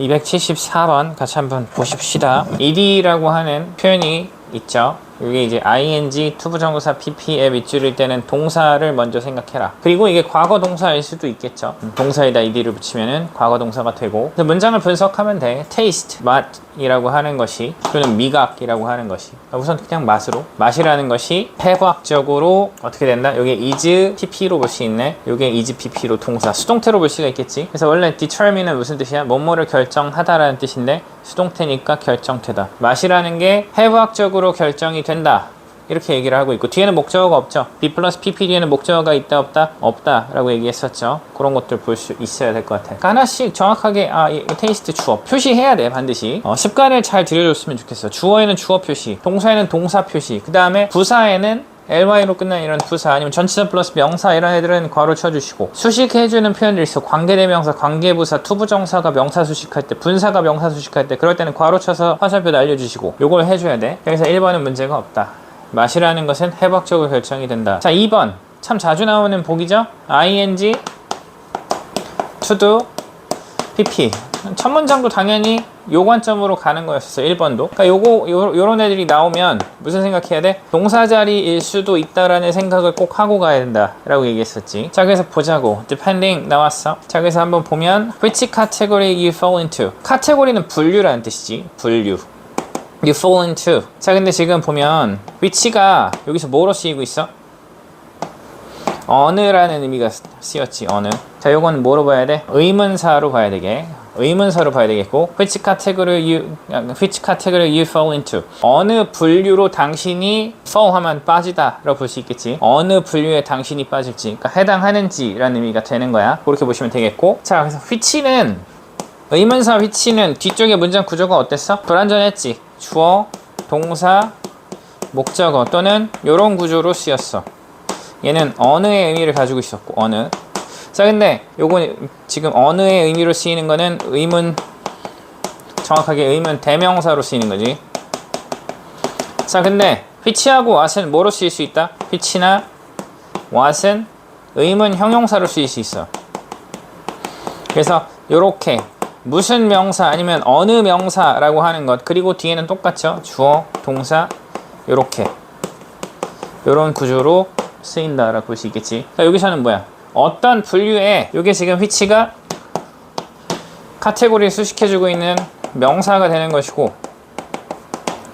274번 같이 한번 보십시다. ed라고 하는 표현이 있죠. 이게 이제 ing 투부정사 pp에 밑줄일 때는 동사를 먼저 생각해라. 그리고 이게 과거 동사일 수도 있겠죠. 음, 동사에다 ed를 붙이면은 과거 동사가 되고 문장을 분석하면 돼. taste 맛이라고 하는 것이 또는 미각이라고 하는 것이 우선 그냥 맛으로 맛이라는 것이 해부학적으로 어떻게 된다? 여기 is pp로 볼 수 있네. 요게 is pp로 동사 수동태로 볼 수가 있겠지. 그래서 원래 determine은 무슨 뜻이야? 뭐뭐를 결정하다라는 뜻인데 수동태니까 결정되다. 맛이라는 게 해부학적으로 결정이 된다. 이렇게 얘기를 하고 있고 뒤에는 목적어가 없죠. B 플러스 PP 뒤에는 목적어가 있다 없다 없다 라고 얘기했었죠. 그런 것들 볼 수 있어야 될 것 같아요. 하나씩 정확하게 아, 이 테이스트 주어 표시해야 돼 반드시. 어, 습관을 잘 들여줬으면 좋겠어. 주어에는 주어 표시, 동사에는 동사 표시, 그 다음에 부사에는 ly로 끝나는 이런 부사 아니면 전치사 플러스 명사 이런 애들은 괄호 쳐주시고 수식해주는 표현들이 있어. 관계대명사 관계부사 투부정사가 명사 수식할 때 분사가 명사 수식할 때 그럴 때는 괄호 쳐서 화살표 날려주시고 요걸 해줘야 돼. 그래서 1번은 문제가 없다. 맛이라는 것은 해박적으로 결정이 된다. 자 2번. 참 자주 나오는 복이죠? ing to do pp 첫 문장도 당연히 요 관점으로 가는 거였어 1번도. 그러니까 요거 요, 요런 애들이 나오면 무슨 생각해야 돼? 동사 자리일 수도 있다라는 생각을 꼭 하고 가야 된다 라고 얘기했었지. 자 그래서 보자고. Depending 나왔어. 자 그래서 한번 보면 which category you fall into? 카테고리는 분류라는 뜻이지. 분류. You fall into. 자 근데 지금 보면 which가 여기서 뭐로 쓰이고 있어? 어느라는 의미가 쓰였지 어느. 자 요건 뭐로 봐야 돼? 의문사로 봐야 되게 의문사로 봐야 되겠고 which category you which category you fall into. 어느 분류로 당신이 fall 하면 빠지다라고 볼 수 있겠지. 어느 분류에 당신이 빠질지 그러니까 해당하는지라는 의미가 되는 거야. 그렇게 보시면 되겠고. 자 그래서 which는 의문사 which는 뒤쪽에 문장 구조가 어땠어? 불완전했지. 주어 동사 목적어 또는 요런 구조로 쓰였어. 얘는 어느의 의미를 가지고 있었고 어느 자 근데 요건 지금 어느의 의미로 쓰이는 거는 의문 정확하게 의문 대명사로 쓰이는 거지 자 근데 which하고 what은 뭐로 쓰일 수 있다? which나 what은 의문 형용사로 쓰일 수 있어 그래서 요렇게 무슨 명사 아니면 어느 명사라고 하는 것 그리고 뒤에는 똑같죠 주어 동사 요렇게 요런 구조로 쓰인다라고 볼 수 있겠지. 자, 여기서는 뭐야? 어떤 분류의 요게 지금 위치가 카테고리를 수식해주고 있는 명사가 되는 것이고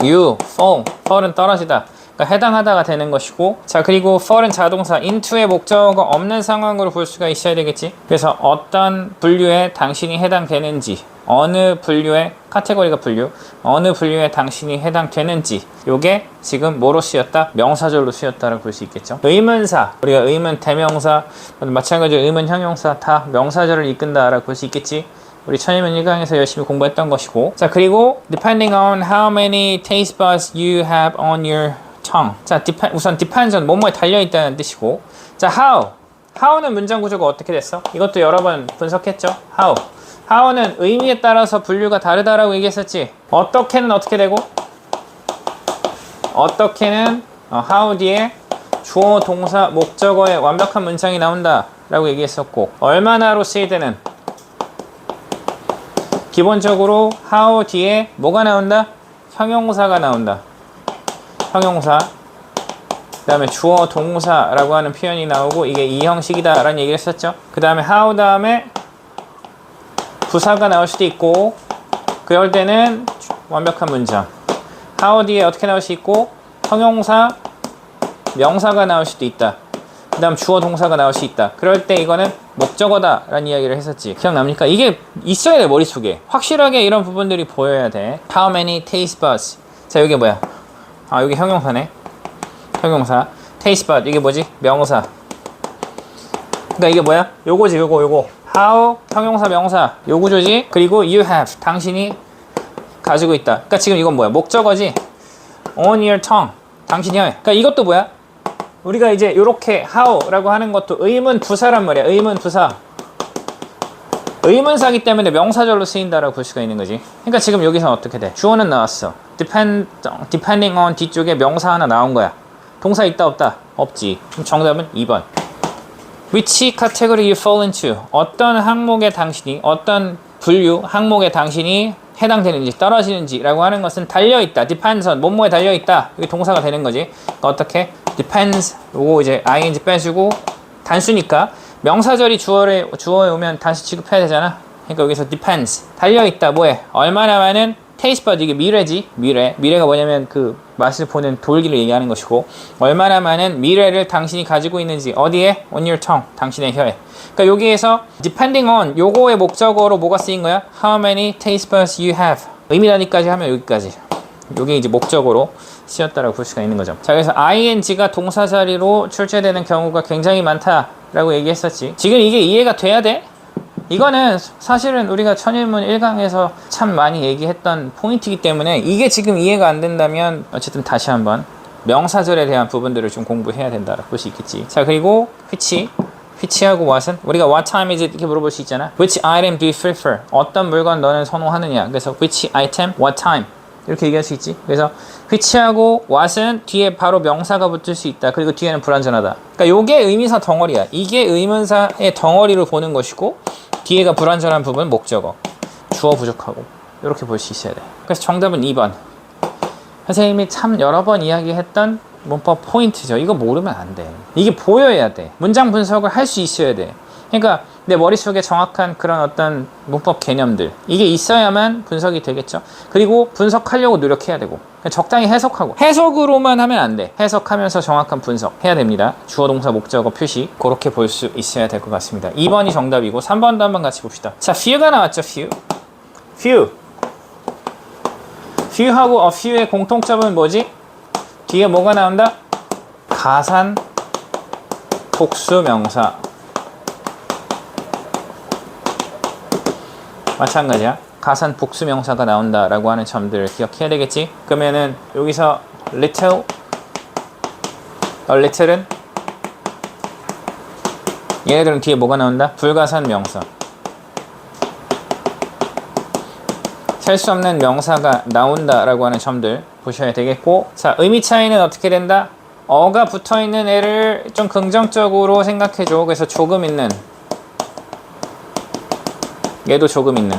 you, fall, fall은 떨어지다. 그러니까 해당하다가 되는 것이고 자 그리고 fall은 자동사 into의 목적어가 없는 상황으로 볼 수가 있어야 되겠지. 그래서 어떤 분류에 당신이 해당되는지 어느 분류의 카테고리가 분류 어느 분류에 당신이 해당되는지 요게 지금 뭐로 쓰였다? 명사절로 쓰였다라고 볼 수 있겠죠? 의문사 우리가 의문 대명사 마찬가지로 의문 형용사 다 명사절을 이끈다라고 볼 수 있겠지? 우리 천일문 1강에서 열심히 공부했던 것이고. 자 그리고 depending on how many taste buds you have on your tongue 자 dep- 우선 on 뭐뭐에 달려있다는 뜻이고 자 how how는 문장 구조가 어떻게 됐어? 이것도 여러 번 분석했죠 how how는 의미에 따라서 분류가 다르다라고 얘기했었지. 어떻게는 어떻게 되고 어떻게는 어, how 뒤에 주어, 동사, 목적어의 완벽한 문장이 나온다라고 얘기했었고 얼마나로 쓰이되는 기본적으로 how 뒤에 뭐가 나온다? 형용사가 나온다. 형용사. 그 다음에 주어, 동사라고 하는 표현이 나오고 이게 이 형식이다 라는 얘기를 했었죠. 그 다음에 how 다음에 부사가 나올 수도 있고 그럴 때는 완벽한 문장. how 뒤에 어떻게 나올 수 있고 형용사 명사가 나올 수도 있다. 그 다음 주어 동사가 나올 수 있다. 그럴 때 이거는 목적어다 라는 이야기를 했었지. 기억납니까? 이게 있어야 돼 머릿속에. 확실하게 이런 부분들이 보여야 돼. How many taste buds? 자 여기 뭐야 아 여기 형용사네. 형용사. taste bud 이게 뭐지? 명사. 그러니까 이게 뭐야? 요거지 요거 요거. how 형용사 명사. 요 구조지. 그리고 you have. 당신이 가지고 있다. 그러니까 지금 이건 뭐야? 목적어지? on your tongue. 당신이 할 그러니까 이것도 뭐야? 우리가 이제 요렇게 how라고 하는 것도 의문 부사란 말이야. 의문 부사 의문사기 때문에 명사절로 쓰인다라고 볼 수가 있는 거지 그러니까 지금 여기서 어떻게 돼 주어는 나왔어 depend, depending on 뒤쪽에 명사 하나 나온 거야 동사 있다 없다 없지 그럼 정답은 2번 Which category you fall into? 어떤 항목에 당신이 어떤 분류 항목에 당신이 해당되는지 떨어지는지라고 하는 것은 달려 있다. depends on 뭐뭐에 달려 있다. 이게 동사가 되는 거지. 그러니까 어떻게 depends 요거 이제 ing 빼주고 단수니까 명사절이 주어에 주어에 오면 단수 취급해야 되잖아. 그러니까 여기서 depends. 달려 있다. 뭐에 얼마나 많은 taste bud 이게 미래지. 미래. 미래가 뭐냐면 그 맛을 보는 돌기를 얘기하는 것이고 얼마나 많은 미래를 당신이 가지고 있는지 어디에? on your tongue. 당신의 혀에. 그러니까 여기에서 depending on 요거의 목적어로 뭐가 쓰인 거야? how many taste buds you have. 의미 단위까지 하면 여기까지. 요게 이제 목적어로 쓰였다라고 볼 수가 있는 거죠. 자 그래서 ing가 동사 자리로 출제되는 경우가 굉장히 많다 라고 얘기했었지 지금 이게 이해가 돼야 돼 이거는 사실은 우리가 천일문 1강에서 참 많이 얘기했던 포인트이기 때문에 이게 지금 이해가 안 된다면 어쨌든 다시 한번 명사절에 대한 부분들을 좀 공부해야 된다고 볼수 있겠지. 자, 그리고 which, which하고 what은 우리가 what time is it 이렇게 물어볼 수 있잖아. which item do you prefer? 어떤 물건 너는 선호하느냐. 그래서 which item, what time 이렇게 얘기할 수 있지. 그래서 which하고 what은 뒤에 바로 명사가 붙을 수 있다. 그리고 뒤에는 불완전하다. 그러니까 요게 의미사 덩어리야. 이게 의문사의 덩어리로 보는 것이고 뒤에가 불완전한 부분 목적어. 주어 부족하고 이렇게 볼 수 있어야 돼. 그래서 정답은 2번. 선생님이 참 여러 번 이야기했던 문법 포인트죠. 이거 모르면 안 돼. 이게 보여야 돼. 문장 분석을 할 수 있어야 돼. 그러니까 내 머릿속에 정확한 그런 어떤 문법 개념들 이게 있어야만 분석이 되겠죠. 그리고 분석하려고 노력해야 되고 그냥 적당히 해석하고 해석으로만 하면 안 돼. 해석하면서 정확한 분석 해야 됩니다. 주어 동사 목적어 표시 그렇게 볼 수 있어야 될 것 같습니다. 2번이 정답이고 3번도 한번 같이 봅시다. 자, few가 나왔죠. few. few. few하고 a few의 공통점은 뭐지? 뒤에 뭐가 나온다? 가산 복수 명사. 마찬가지야. 가산 복수 명사가 나온다라고 하는 점들을 기억해야 되겠지? 그러면은 여기서 little, a little은 얘네들은 뒤에 뭐가 나온다? 불가산 명사. 셀 수 없는 명사가 나온다라고 하는 점들 보셔야 되겠고 자 의미 차이는 어떻게 된다? 어가 붙어 있는 애를 좀 긍정적으로 생각해줘. 그래서 조금 있는 얘도 조금 있는.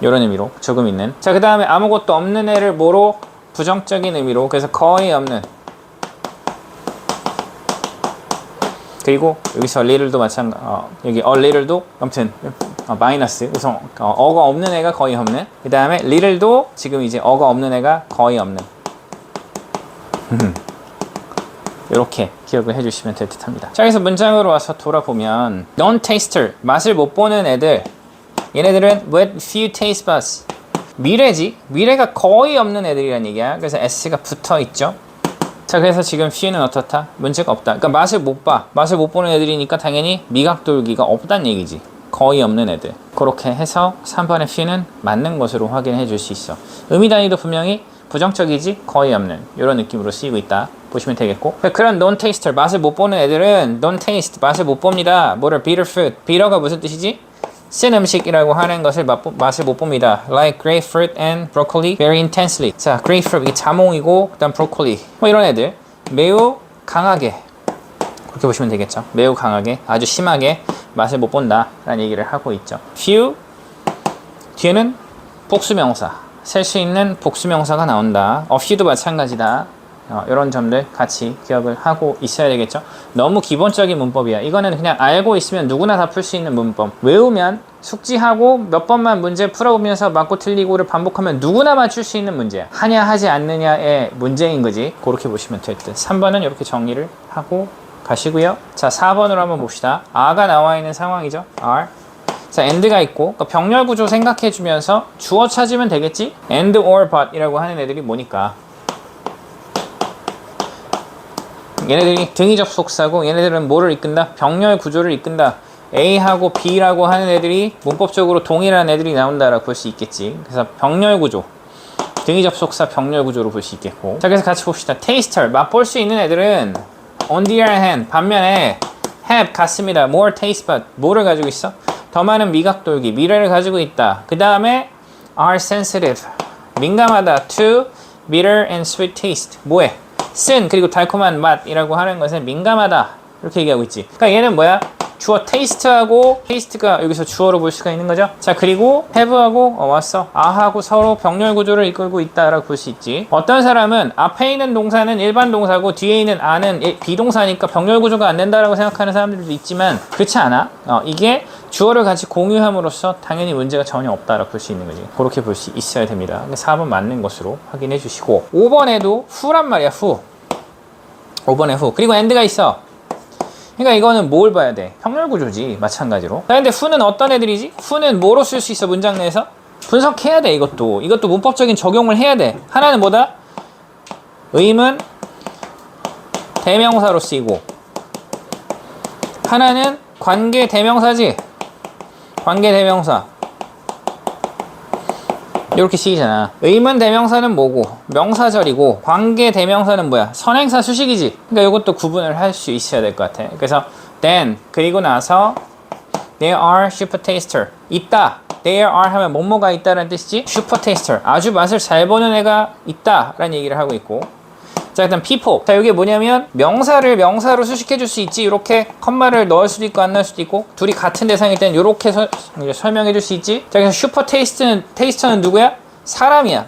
이런 의미로 조금 있는. 자 그 다음에 아무것도 없는 애를 뭐로 부정적인 의미로 그래서 거의 없는. 그리고 여기서 little도 마찬가 어, 여기 a little도 아무튼 어, 마이너스. 그래서 어, 어가 없는 애가 거의 없는. 그 다음에 little도 지금 이제 어가 없는 애가 거의 없는. 이렇게 기억을 해주시면 될 듯합니다. 자, 그래서 문장으로 와서 돌아보면 non-taster 맛을 못 보는 애들 얘네들은 with few taste buds 미래지 미래가 거의 없는 애들이란 얘기야. 그래서 s가 붙어 있죠. 자, 그래서 지금 few는 어떻다? 문제가 없다. 그러니까 맛을 못 봐. 맛을 못 보는 애들이니까 당연히 미각 돌기가 없단 얘기지. 거의 없는 애들. 그렇게 해서 3번의 few는 맞는 것으로 확인해 줄 수 있어. 의미 단위도 분명히 부정적이지 거의 없는 이런 느낌으로 쓰이고 있다 보시면 되겠고. 그런 non taster 맛을 못 보는 애들은 non taste 맛을 못 봅니다. 뭐를 bitter food bitter가 무슨 뜻이지? 쓴 음식이라고 하는 것을 맛, 맛을 못 봅니다. Like grapefruit and broccoli very intensely. 자 grapefruit 이게 자몽이고 그 다음 broccoli. 뭐 이런 애들. 매우 강하게. 그렇게 보시면 되겠죠. 매우 강하게 아주 심하게 맛을 못 본다 라는 얘기를 하고 있죠. Few 뒤에는 복수명사. 셀 수 있는 복수명사가 나온다. a few도 마찬가지다. 어, 이런 점들 같이 기억을 하고 있어야 되겠죠. 너무 기본적인 문법이야. 이거는 그냥 알고 있으면 누구나 다 풀 수 있는 문법. 외우면 숙지하고 몇 번만 문제 풀어보면서 맞고 틀리고를 반복하면 누구나 맞출 수 있는 문제야. 하냐 하지 않느냐의 문제인 거지. 그렇게 보시면 될 듯. 3번은 이렇게 정리를 하고 가시고요. 자, 4번으로 한번 봅시다. R가 나와 있는 상황이죠. R. 자, and가 있고 그러니까 병렬 구조 생각해 주면서 주어 찾으면 되겠지? and or but 이라고 하는 애들이 뭐니까 얘네들이 등위 접속사고 얘네들은 뭐를 이끈다? 병렬 구조를 이끈다. A하고 B라고 하는 애들이 문법적으로 동일한 애들이 나온다라고 볼 수 있겠지. 그래서 병렬 구조. 등위 접속사 병렬 구조로 볼 수 있겠고. 자, 그래서 같이 봅시다. taster. 맛볼 수 있는 애들은 on the other hand. 반면에 have 같습니다. more taste bud. 뭐를 가지고 있어? 더 많은 미각 돌기. 미래를 가지고 있다. 그 다음에 are sensitive. 민감하다. to bitter and sweet taste. 뭐해? 쓴 그리고 달콤한 맛이라고 하는 것은 민감하다. 이렇게 얘기하고 있지. 그러니까 얘는 뭐야? 주어 taste하고 taste가 여기서 주어로 볼 수가 있는 거죠. 자 그리고 have하고 어, 왔어. a하고 서로 병렬 구조를 이끌고 있다라고 볼 수 있지. 어떤 사람은 앞에 있는 동사는 일반 동사고 뒤에 있는 일- 비동사니까 병렬 구조가 안 된다라고 생각하는 사람들도 있지만 그렇지 않아. 어, 이게 주어를 같이 공유함으로써 당연히 문제가 전혀 없다라고 볼 수 있는 거지. 그렇게 볼 수 있어야 됩니다. 근데 4번 맞는 것으로 확인해 주시고 5번에도 후란 말이야. 후. 5번에 후. 그리고 end가 있어. 그러니까 이거는 뭘 봐야 돼? 평렬 구조지 마찬가지로. 자, 근데 후는 어떤 애들이지? 후는 뭐로 쓸 수 있어 문장 내에서? 분석해야 돼 이것도. 이것도 문법적인 적용을 해야 돼. 하나는 뭐다? 의문 대명사로 쓰이고 하나는 관계 대명사지. 관계 대명사. 이렇게 쓰이잖아. 의문 대명사는 뭐고, 명사절이고, 관계 대명사는 뭐야? 선행사 수식이지. 그러니까 이것도 구분을 할 수 있어야 될 것 같아. 그래서 then 그리고 나서 there are super taster 있다. there are 하면 뭐뭐가 있다라는 뜻이지. super taster 아주 맛을 잘 보는 애가 있다 라는 얘기를 하고 있고. 자, 일단 people. 자, 이게 뭐냐면 명사를 명사로 수식해 줄 수 있지. 이렇게 컴마를 넣을 수도 있고 안 넣을 수도 있고 둘이 같은 대상일 때는 이렇게 설명해 줄 수 있지. 자, 그래서 슈퍼 테이스트는 테이스터는 누구야? 사람이야.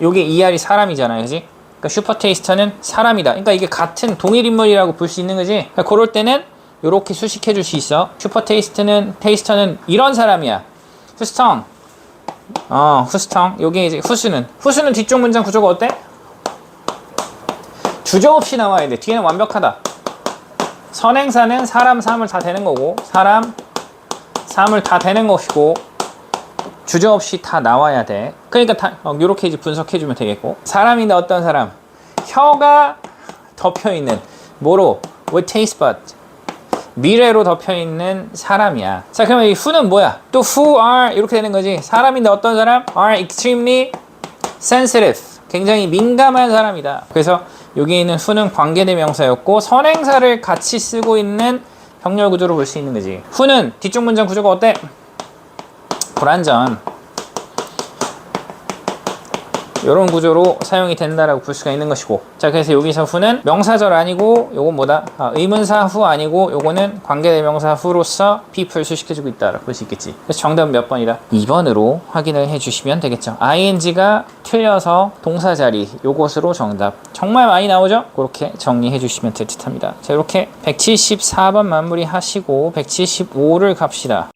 요게 ER이 사람이잖아요. 그지? 그러니까 슈퍼 테이스터는 사람이다. 그러니까 이게 같은 동일 인물이라고 볼 수 있는 거지. 그러니까 그럴 때는 이렇게 수식해 줄 수 있어. 슈퍼 테이스트는 테이스터는 이런 사람이야. 후스텅. 어, 후스텅. 요게 이제 후수는 후수는 뒤쪽 문장 구조가 어때? 주저 없이 나와야 돼. 뒤에는 완벽하다. 선행사는 사람, 사물 다 되는 거고, 사람, 사물 다 되는 것이고, 주저 없이 다 나와야 돼. 그러니까 다, 어, 요렇게 이제 분석해주면 되겠고. 사람인데 어떤 사람? 혀가 덮여 있는, 뭐로? with taste bud. 미래로 덮여 있는 사람이야. 자, 그러면 이 who는 뭐야? 또 who are 이렇게 되는 거지. 사람인데 어떤 사람? are extremely sensitive. 굉장히 민감한 사람이다. 그래서 여기 있는 who는 관계대명사였고 선행사를 같이 쓰고 있는 병렬 구조로 볼 수 있는 거지. who는 뒤쪽 문장 구조가 어때? 불완전. 이런 구조로 사용이 된다라고 볼 수가 있는 것이고 자 그래서 여기서 후는 명사절 아니고 요건 뭐다? 아, 의문사 후 아니고 요거는 관계대명사 후로서 people 수식해주고 있다라고 볼 수 있겠지. 그래서 정답은 몇 번이다? 2번으로 확인을 해주시면 되겠죠. ing가 틀려서 동사 자리 요것으로 정답. 정말 많이 나오죠? 그렇게 정리해 주시면 될 듯합니다. 자 이렇게 174번 마무리 하시고 175를 갑시다